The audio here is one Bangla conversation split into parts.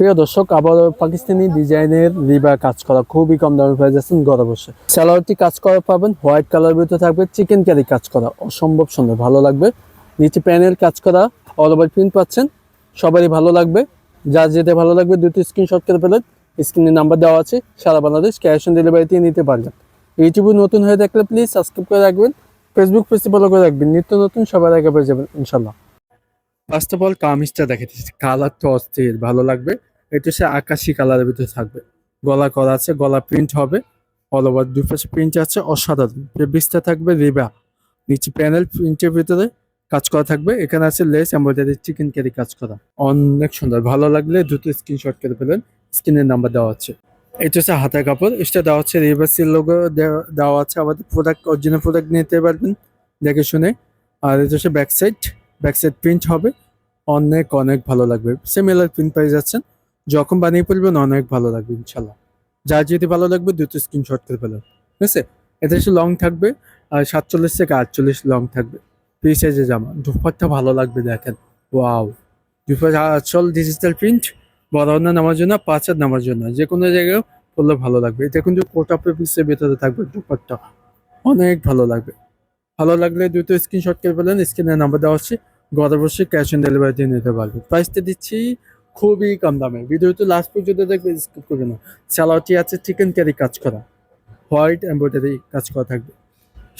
প্রিয় দর্শক আবার পাকিস্তানি ডিজাইনের রিবা কাজ করা খুবই কম দামে পেয়ে যাচ্ছেন ঘরে বসে স্যালোয়ারটি কাজ করা পাবেন, হোয়াইট কালার ভিতরে থাকবে, চিকেন কারি কাজ করা অসম্ভব সুন্দর, ভালো লাগবে। নিচে প্যানেল কাজ করা অল ওভার প্রিন্ট পাচ্ছেন, সবারই ভালো লাগবে। যার যেতে ভালো লাগবে, দুটি স্ক্রিনশট করে পেলেন স্ক্রিনে নাম্বার দেওয়া আছে, সারা বাংলাদেশ ক্যাশ অন ডেলিভারিতে নিতে পারবেন। ইউটিউবে নতুন হয়ে থাকলে প্লিজ সাবস্ক্রাইব করে রাখবেন ফেসবুক পেজে ফলো করে রাখবেন, নিত্য নতুন সবার আগে পেয়ে যাবেন ইনশাল্লাহ ফার্স্ট অফ অল কামিজটা দেখাচ্ছি কালার তো অস্থির, ভালো লাগবে। এটা সে আকাশি কালারের ভিতরে থাকবে। গলা করা আছে, গলা প্রিন্ট হবে অল ওভার দুই পাশে প্রিন্ট আছে, অসাধারণ। ফেব্রিক্সটা থাকবে রিবা নিচে প্যানেল প্রিন্টের ভিতরে কাজ করা থাকবে। এখানে আছে লেস এমব্রয়ডারি চিকেন ক্যারি কাজ করা। অনেক সুন্দর। ভালো লাগলে দুটো স্ক্রিনশট করে ফেলেন। স্ক্রিনের নাম্বার দেওয়া আছে। এটা হচ্ছে হাতের কাপড়। এটা দেওয়া হচ্ছে রিভার্সের লোগো দেওয়া আছে। আমাদের প্রোডাক্ট অরিজিনাল প্রোডাক্ট নিতে পারবেন, দেখে শুনে। আর এটা হচ্ছে ব্যাক সাইড প্রিন্ট হবে। অনেক অনেক ভালো লাগবে। সিমিলার প্রিন্ট পেয়ে যাচ্ছেন। যখন বানিয়ে ফেলবেন অনেক ভালো লাগবে, ইনশাল্লাহ। যার যদি ভালো লাগবে দুটো স্ক্রিনশট করে ফেলেন ঠিক আছে? এটা হচ্ছে লং থাকবে, আর সাতচল্লিশ থেকে আটচল্লিশ লং থাকবে। ফ্রি সাইজের জামা দুপারটা ভালো লাগবে দেখেন। ওয়াও দুপার আচল ডিজিটাল প্রিন্ট বড় নামার জন্য, পাঁচ হাত নামার জন্য। যে কোনো জায়গায় পড়লে ভালো লাগবে। এটা কিন্তু কোটা পিসের ভেতরে থাকবে দুপারটা অনেক ভালো লাগবে। ভালো লাগলে দুটো স্ক্রিনশট করে ফেলেন। স্ক্রিনের নাম্বার দেওয়া হচ্ছে ঘরে বসে ক্যাশ অন ডেলিভারিতে নিতে পারবে প্রাইসটা দিচ্ছি খুবই কম দামে। ভিডিওতে লাস্ট পর্যন্ত দেখবে স্কিপ করবে না। স্যালাডটি আছে চিকেন কারি কাজ করা। হোয়াইট এমব্রয়ডারি কাজ করা থাকবে।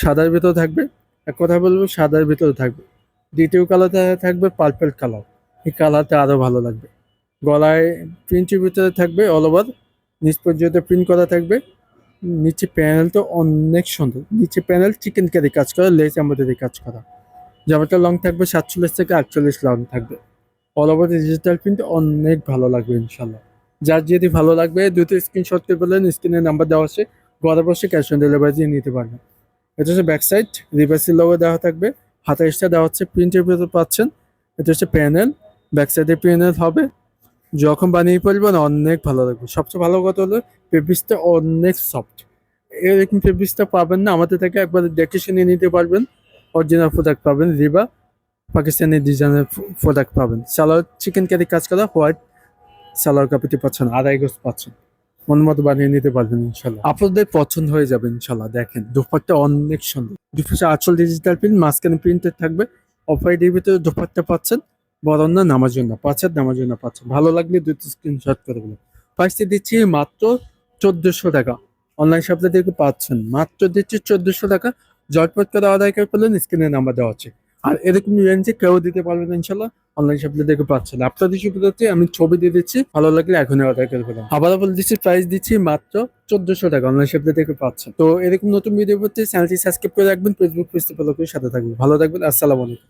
সাদার ভিতরে থাকবে। এক কথা বলব, সাদার ভিতরে থাকবে। দ্বিতীয় কালারটা থাকবে পার্পেল কালার এই কালারটা আরও ভালো লাগবে। গলায় প্রিন্টের ভিতরে থাকবে অল ওভার নিচ পর্যন্ত প্রিন্ট করা থাকবে। নিচে প্যানেলটা অনেক সুন্দর। নিচে প্যানেল চিকেন কারি কাজ করা লেস এমব্রয়ডারি কাজ করা। জামাটা লং থাকবে সাতচল্লিশ থেকে আটচল্লিশ লং থাকবে। অল ওভার ডিজিটাল প্রিন্ট অনেক ভালো লাগবে ইনশাল্লাহ যার যদি ভালো লাগবে দুটো স্ক্রিনশট করে বললেন স্ক্রিনের নাম্বার দেওয়া আছে, ঘরে বসে ক্যাশ অন ডেলিভারি নিতে পারবেন। এটা হচ্ছে ব্যাক সাইড রিভার্সের লোগো দেওয়া থাকবে। হাতে এক্সট্রা দেওয়া হচ্ছে প্রিন্টের ভিতর পাচ্ছেন, এটা হচ্ছে প্যানেল ব্যাক সাইডে প্যানেল হবে। যখন বানিয়ে ফেলবেন, অনেক ভালো লাগবে। সবচেয়ে ভালো কথা হলো ফেব্রিক্সটা অনেক সফট এরকম ফেব্রিক্সটা পাবেন না, আমাদের থেকে একবার দেখে শুনে নিতে পারবেন। অরিজিনাল প্রোডাক্ট পাবেন রিবা পাকিস্তানি ডিজাইনের প্রোডাক্ট পাবেন। সালোয়ার চিকেন কারি কাজ করা হোয়াইট সালোয়ার কাপিটি পাচ্ছেন, আড়াই গোস পাচ্ছেন। মন মতো বানিয়ে নিতে পারবেন, ইনশাল্লাহ। আপনাদের পছন্দ হয়ে যাবে, ইনশাল্লাহ, দেখেন দুপারটা অনেক সুন্দর। দুপাশে আচল ডিজিটাল প্রিন্ট মাঝখানে প্রিন্টেড থাকবে। অফাইডের ভিতরে দুপারটা পাচ্ছেন বড় না নামার জন্য পাঁচের নামার জন্য পাচ্ছেন। ভালো লাগলে দুটো স্ক্রিনশট করে বলুন প্রাইসটি দিচ্ছি মাত্র চোদ্দশো টাকা। অনলাইন শপে দেখে পাচ্ছেন, মাত্র দিচ্ছি চোদ্দশো টাকা। জটপট করে অর্ডার করে পেলেন স্ক্রিনে নাম্বার দেওয়া আছে। আর এরকম রেঞ্জে কেউ দিতে পারবে না, ইনশাল্লাহ অনলাইন শপে দেখে পাচ্ছেন আপনাদের সুবিধাতে আমি ছবি দিয়ে দিচ্ছি, ভালো লাগলে এখনই অর্ডার করে ফেলাম আবার বলে দিচ্ছি প্রাইস দিচ্ছি মাত্র চোদ্দশো টাকা অনলাইন শপে দেখে পাচ্ছেন তো এরকম নতুন ভিডিও করতে চ্যানেলটি সাবস্ক্রাইব করে রাখবেন ফেসবুক পেজটি ফলো করে সাথে থাকবেন। ভালো থাকবেন, আসসালামু আলাইকুম।